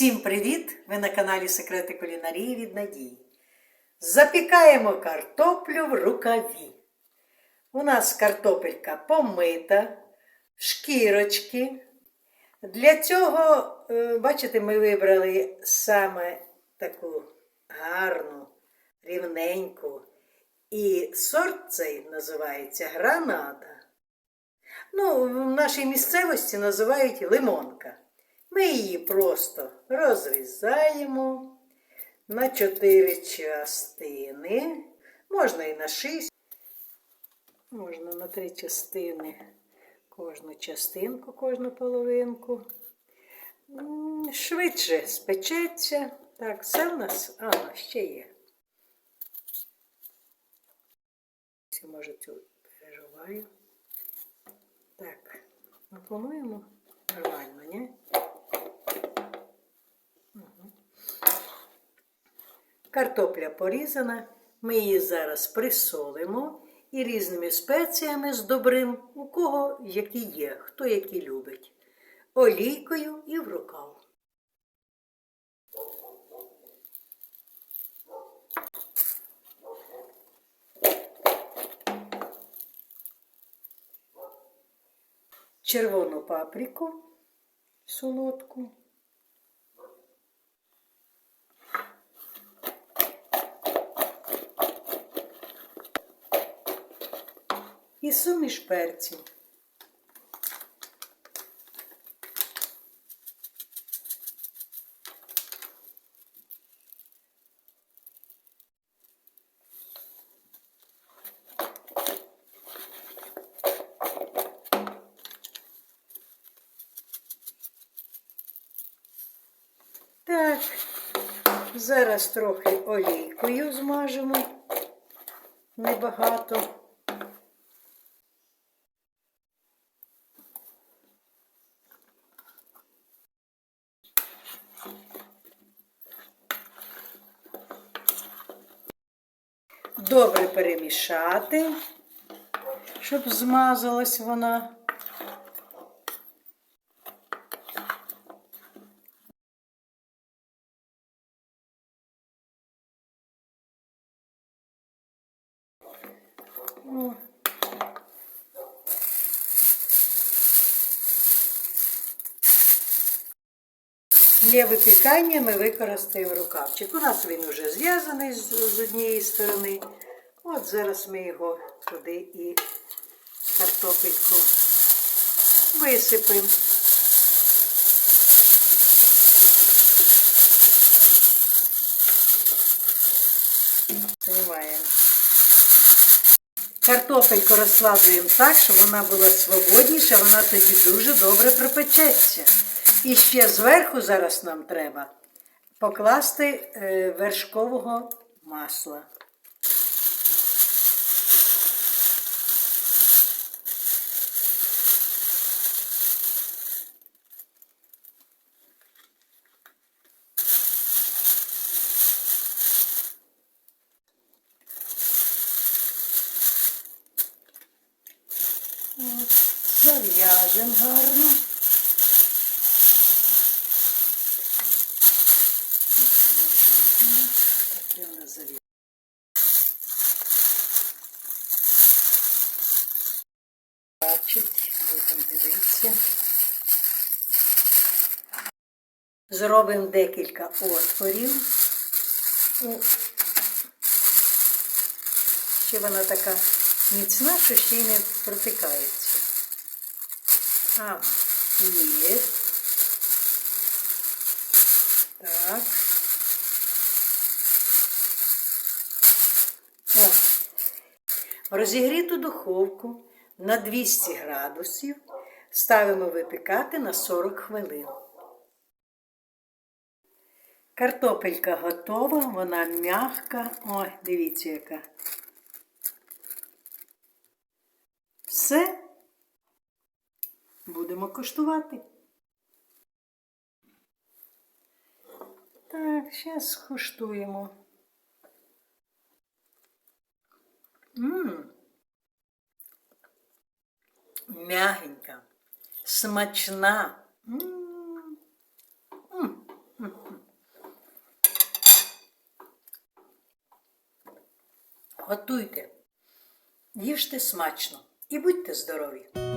Всім привіт! Ви на каналі Секрети кулінарії від Надії. Запікаємо картоплю в рукаві. У нас картопелька помита, шкірочки. Для цього, е, бачите, ми вибрали саме таку гарну, рівненьку. І сорт цей називається гранада. Ну, в нашій місцевості називають лимонка. Ми її просто розрізаємо на чотири частини. Можна і на шість. Можна на три частини кожну частинку, кожну половинку. Швидше спечеться. Так, це в нас, а, ще є. Може, цю переживаю. Так, ну, по-моєму, нормально, ні? Картопля порізана. Ми її зараз присолимо і різними спеціями здобрим, у кого які є, хто які любить. Олійкою і в рукав. червону паприку солодку. І суміш перців. Так, зараз трохи олійкою змажемо. Небагато. Добре перемішати, щоб змазалась вона. О. Для випікання ми використаємо рукавчик. У нас він вже зв'язаний з однієї сторони. От зараз ми його туди і картопельку висипемо. Знімаємо. Картопельку розкладуємо так, щоб вона була свободніша, вона тоді дуже добре пропечеться. І ще зверху зараз нам треба покласти е, вершкового масла. Зав'яжемо гарно. Таке у нас зав'яжемо. Бачить. Зробимо декілька отворів. Ще вона така міцна, що ще й не протикається. А, є. Так. О. Розігріту духовку на 200 градусів ставимо випікати на 40 хвилин. Картопелька готова, вона м'яка. Ой, дивіться, яка. Все будемо коштувати. Так, зараз куштуємо. Ммм. Мягенька, смачна. М -м -м. Готуйте, їжте смачно і будьте здорові!